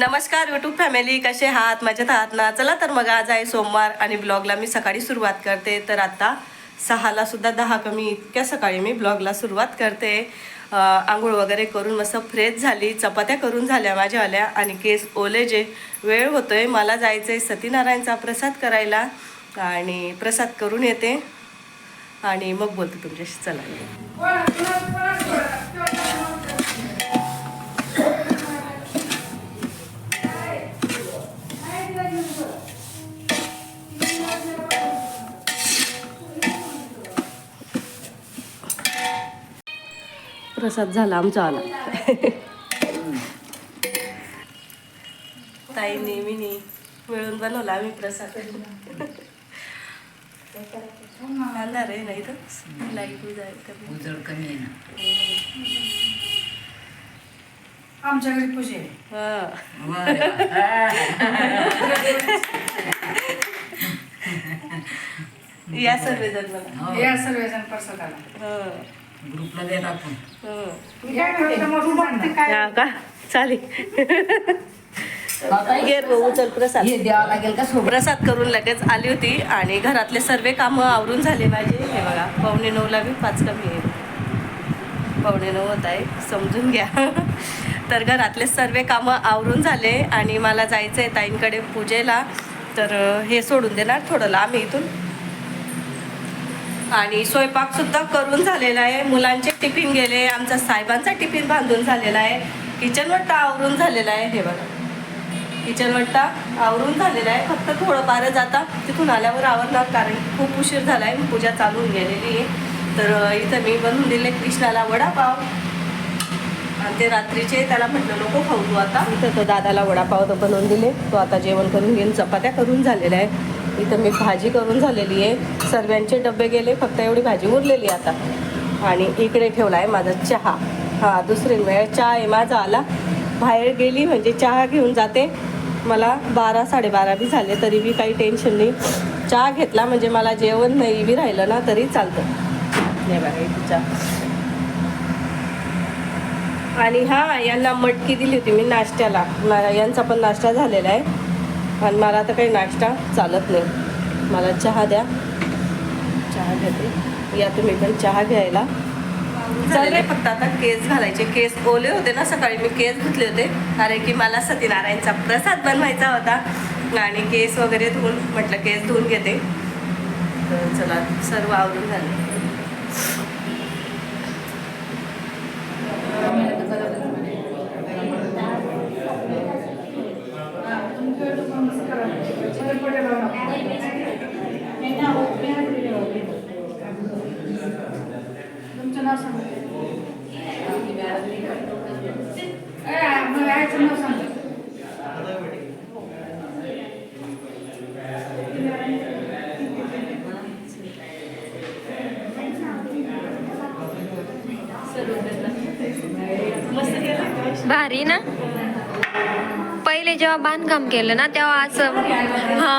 नमस्कार YouTube family कसे आहात? मजेत आहात ना? चला तर मग आज आहे सोमवार आणि ब्लॉगला मी सकाळी सुरुवात करते. तर आता सहाला सुद्धा दहा कमी इतक्या सकाळी मी ब्लॉगला सुरुवात करते. आंघोळ वगैरे करून मस्त फ्रेश झाली. चपात्या करून झाल्या माझ्यावाल्या आणि केस ओले जे वेळ होतोय मला जायचं आहे सत्यनारायणचा प्रसाद करायला. आणि प्रसाद करून येते. आणि मग बोलते तुमच्याशी. चला. प्रसाद झाला आमचा आला. ताई नेहमी मिळून बनवला आम्ही प्रसाद. अंधार आहे नाही तर लाइट उजळ कमी. आहे ना. आमच्या घरी पूजे. हा. या सर्वजण मला. या सर्वजण प्रसादाला. हा. ग्रुपला हा. का? चालेल. गेर भाऊ उचल प्रसाद. हे द्यावं लागेल का सोबत? प्रसाद करून लगेच आली होती आणि घरातले सर्व कामं आवरून झाले माझे. हे बघा पावणे नऊला बी पाच कमी आहे पावणे नऊ होत आहे समजून घ्या. तर घरातले सर्व कामं आवरून झाले आणि मला जायचं आहे ताईंकडे पूजेला. तर हे सोडून देणार थोडं लांब आहे इथून. आणि स्वयंपाकसुद्धा करून झालेला आहे. मुलांचे टिफिन गेले आमचा साहेबांचा टिफिन बांधून झालेला आहे. किचन वट्टा आवरून झालेला आहे. हे बघा. किचन वट्टा आवरून झालेला आहे. फक्त थोडंफारच आता तिथून आल्यावर आवरणार कारण खूप उशीर झाला आहे पूजा चालून गेलेली आहे. तर इथं मी बनवून दिले कृष्णाला वडापाव. आणि ते रात्रीचे त्याला म्हटलं नको खाऊ तू आता. इथं तो दादाला वडापाव तर बनवून दिले. तो आता जेवण करून घेऊन चपात्या करून झालेल्या आहे. इथं मी भाजी करून झालेली आहे. सर्वांचे डबे गेले फक्त एवढी भाजी उरलेली आता. आणि इकडे ठेवला आहे माझा चहा. हां दुसरी वेळ चहा आहे माझा आला. बाहेर गेली म्हणजे चहा घेऊन जाते. मला बारा साडेबारा बी झाले तरी बी काही टेन्शन नाही. चहा घेतला म्हणजे मला जेवण नाही बी राहिलं ना तरी चालतं. बघा चहा आणि हा यांना मटकी दिली होती मी नाश्त्याला. यांचा पण नाश्ता झालेला आहे. आणि मला तर काही नाश्ता चालत नाही. मला चहा द्या. चहा घेते. या तुम्ही पण चहा घ्यायला. चालले. फक्त आता केस घालायचे. केस ओले होते ना सकाळी. मी केस धुतले होते. कारण की मला सत्यनारायणचा प्रसाद बनवायचा होता. आणि केस वगैरे धुवून म्हटलं केस धुवून घेते. तर चला सर्व आवरून झाले तुमचं नाव सांगा ए, मग यायचं नाव सांगा मस्त केलं भारी ना? पहिले जेव्हा बांधकाम केलं ना तेव्हा असं हा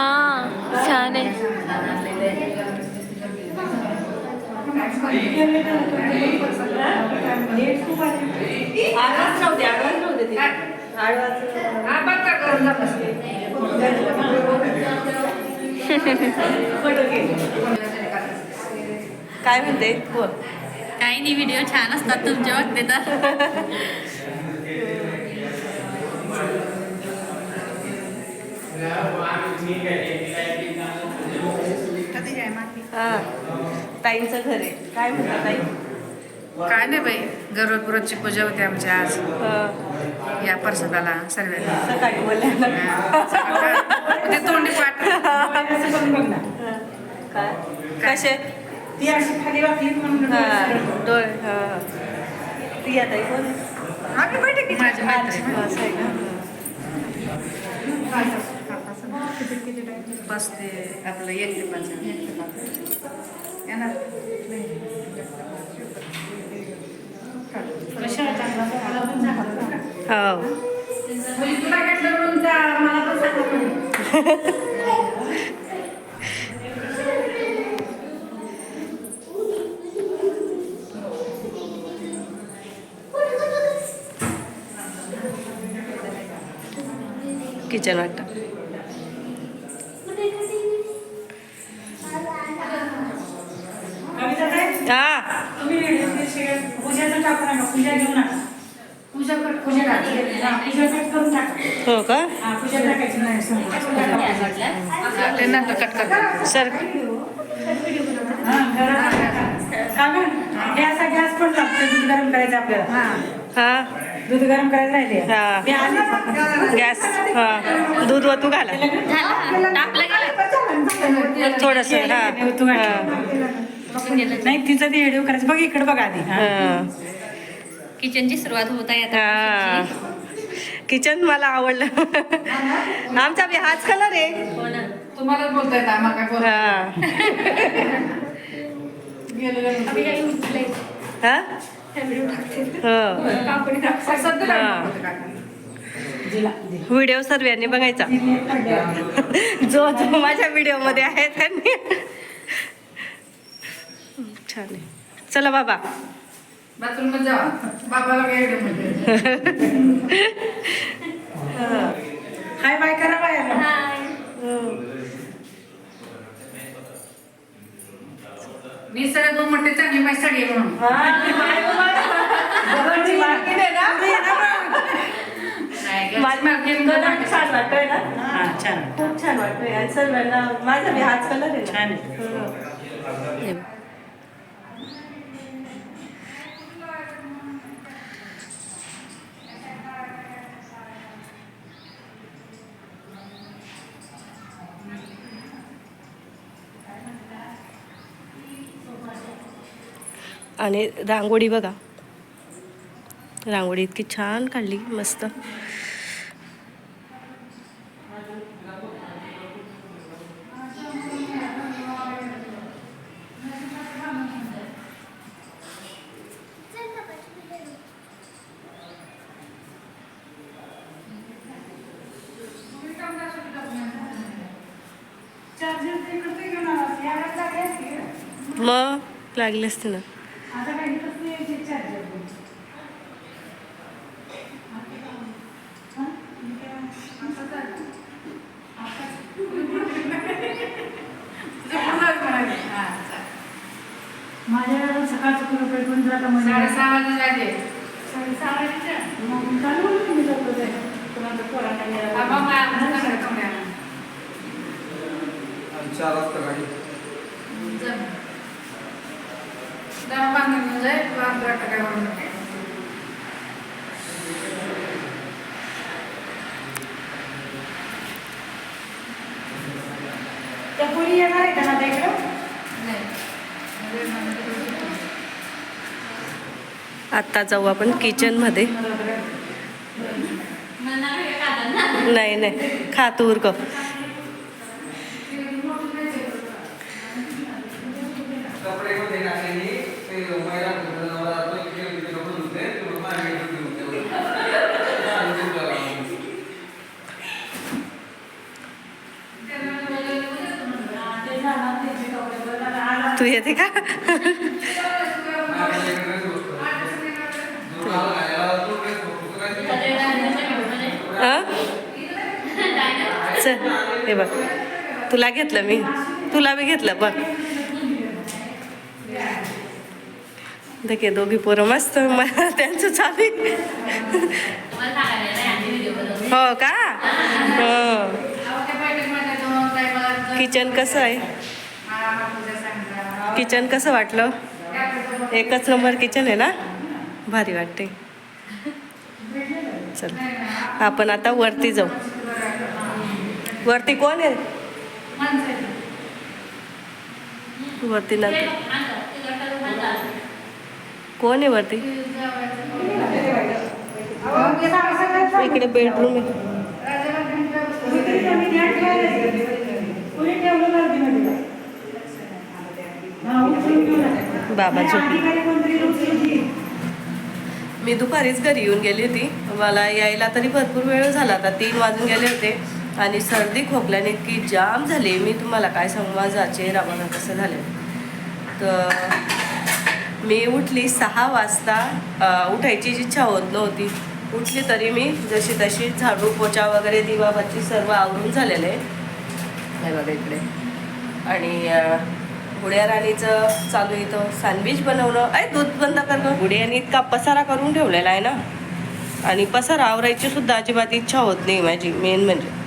छान. काय म्हणते? बोल. काही नाही व्हिडिओ छान असतात तुमचे बघते तर. ताईंचं घर आहे. काय म्हणता ताई? काय नाही बाई गरुडपुराची पूजा होती आमची आज. हा, या प्रसादाला सर्वांनी. सकाळी बोलल्या ना ते तोंडी पाठ. काय? कसे? ती अशी खाली वाकली म्हणून हा डोळे हा. ती आता कोण? आहे? आम्ही बैठकीत माझी मैत्रीण. हा, असं आहे का? बस ते आपलं एक ते पाच येणार हो तुला घेतलं म्हणून त्या मला पण सांगितलं. किचन वाटतं कविता ताई, हा तुम्ही पूजाचं टाकू नका पूजा घेऊ नका. पूजा कर पूजा टाका हा, पूजा कट करून टाका. हो का? हा पूजा टाकायची नाही समोर. सर. हा? गॅस गॅस पण लागतो दूध गरम करायचं आपल्याला. हा. दूध गरम करायचं राहिले. हा. गॅस हा. दूध वतू घाला. झालं. टापलं गेलं. थोडस हा. नाही तिचं ते व्हिडिओ करायचं. बघ इकडे बघ आधी. किचनची सुरुवात होत आहे हा. आता किचन मला आवडलं. आमचा बी हाच कलर आहे. हो ना. तुम्हालाच बोलता येतं आम्हाला काय हा. हा? हो हा. व्हिडिओ सर्वांनी बघायचा. जो जो माझ्या व्हिडिओमध्ये आहे त्यांनी. छान आहे. चला बाबा. मध्ये हाय बाय करा बाय. मी सगळ्यात दोन म्हणते चांगली साडी म्हणून. हा, माझा बी हाच कलर आहे. छान आहे. आणि रांगोळी बघा. रांगोळी इतकी छान काढली मस्त? मग लागले असते ना आता काही इकडचं यायचे चार्जर घेऊन. हा? मी काय म्हणते? असं चालतं. माझ्या वेळेला सकाळचं तुला पेटून जाता म्हणजे साडेसहा वाजता जाते साडेसहा वाजता मग चालू मी जातो ते? कोणाचं पोरांना. चार वाजता गाडी. दहा जाय तुला अंतराळ टाकायला म्हणून टाकाय. त्या पुरी येणार आहे का ना त्या इकडं? आत्ता जाऊ आपण किचनमध्ये नाही नाही. खात उरक. कपडे तू येते का जातो इकडे तिकडे कपडे धुते ते माझ्या घेऊन तू येते का हं? चल हे बघ. तुला घेतलं मी. तुला बी घेतलं. बघ. देखील दोघी पोरं मस्त. मला त्यांचं चालू हो का? हो. किचन कसं आहे? किचन कसं वाटलं? एकच नंबर किचन आहे ना? भारी वाटते. चल. आपण आता वरती जाऊ. वरती कोण आहे? वरती ना कोण आहे वरती? इकडे बेडरूम आहे. बाबा झोपली मी दुपारीच घरी येऊन गेली होती. मला यायला तरी भरपूर वेळ झाला. आता तीन वाजून गेले होते. आणि सर्दी खोकल्याने इतकी जाम झाली. मी तुम्हाला काय सांगू? माझा चेहरा कसं झालं तर मी उठली सहा वाजता. उठायची इच्छा होत नव्हती. उठली तरी मी जशी तशी झाडू पोचा वगैरे दिवाबत्ती सर्व आवरून झालेलं. आहे बघा इकडे. आणि गुड्या राणीचं चालू इथं सँडविच बनवणं. आहे दूध बंद करणं गुड्याने इतका पसारा करून ठेवलेला आहे ना. आणि पसारा आवरायची सुद्धा अजिबात इच्छा होत नाही माझी. मेन म्हणजे.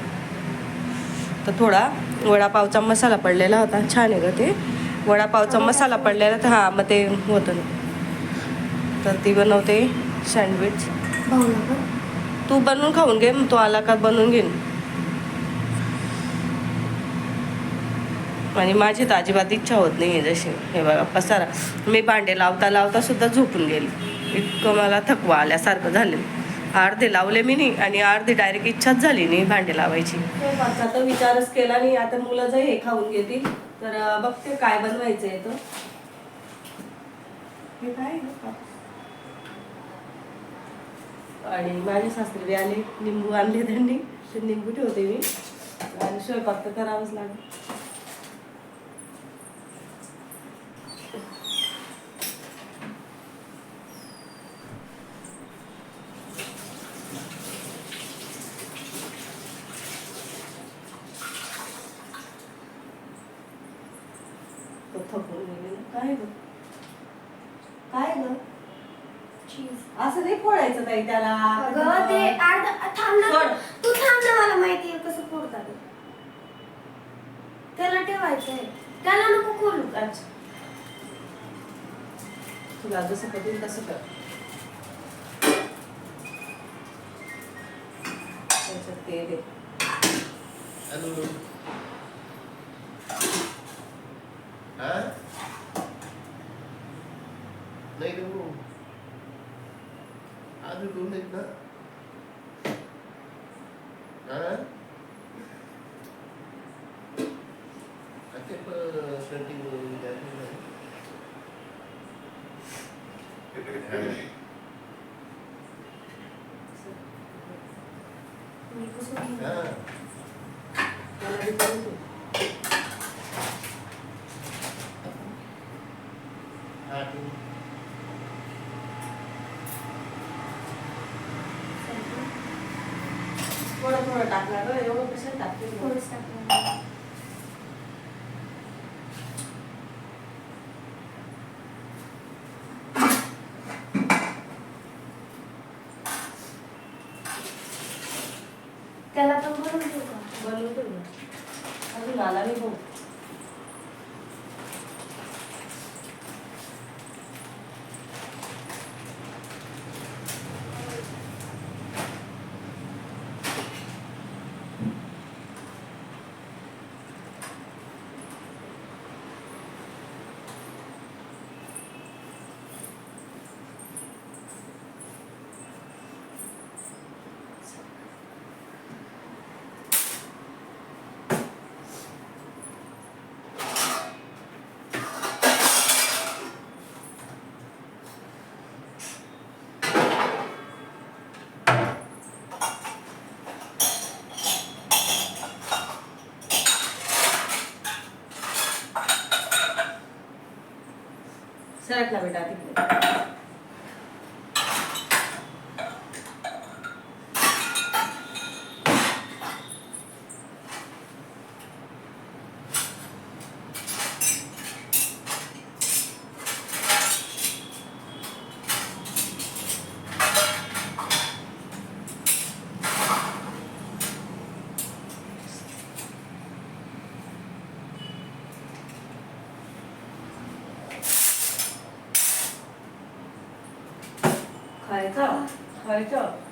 तर थोडा वडापावचा मसाला पडलेला होता. छान आहे ग ते. वडापावचा मसाला पडलेला तर हां मग ते होतं ना. तर ती बनवते सँडविच. तू बनवून खाऊन घे मग तो आला का बनवून घेईन. आणि माझी तर अजिबात इच्छा होत नाही आहे जशी. हे बघा पसारा. मी भांडे लावता लावता सुद्धा झोपून गेली. इतकं मला थकवा आल्यासारखं झालं. अर्धे लावले मी नाही आणि अर्धी डायरेक्ट इच्छाच झाली नाही भांडे लावायची. हो, आता विचारच केला नाही. आता मुलं जर हे खाऊन घेतील. तर बघते काय बनवायचं आहे तर काय आणि माझे सासरे आले लिंबू आणले त्यांनी. ते लिंबू ठेवते मी. आणि स्वयंपाक तर करावंच लागेल तो थकून गेले ना. काय ग? काय ग? असं नाही फोडायचं ताई त्याला. अगं ते अर्ध थांब ना. सोड. तू थांब ना मला माहिती आहे कसं फोडतात ते. त्याला ठेवायचंय. त्याला नको खोलू अच्छा. तुला जसं पटेल तसं कर. त्याच्यात तेल आहे. Hả? Đây मी कसं घेऊ? Ha. त्याला बी करून दे. Aku थोडं थोडं टाकणार गं, एवढं कशाला टाकते तू? थोडंसं टाकलं. त्याला पण बनवून देऊ का? बनवून अजून आला नाही भाऊ. सरकला बेटा तिकडे. Harita. Harita.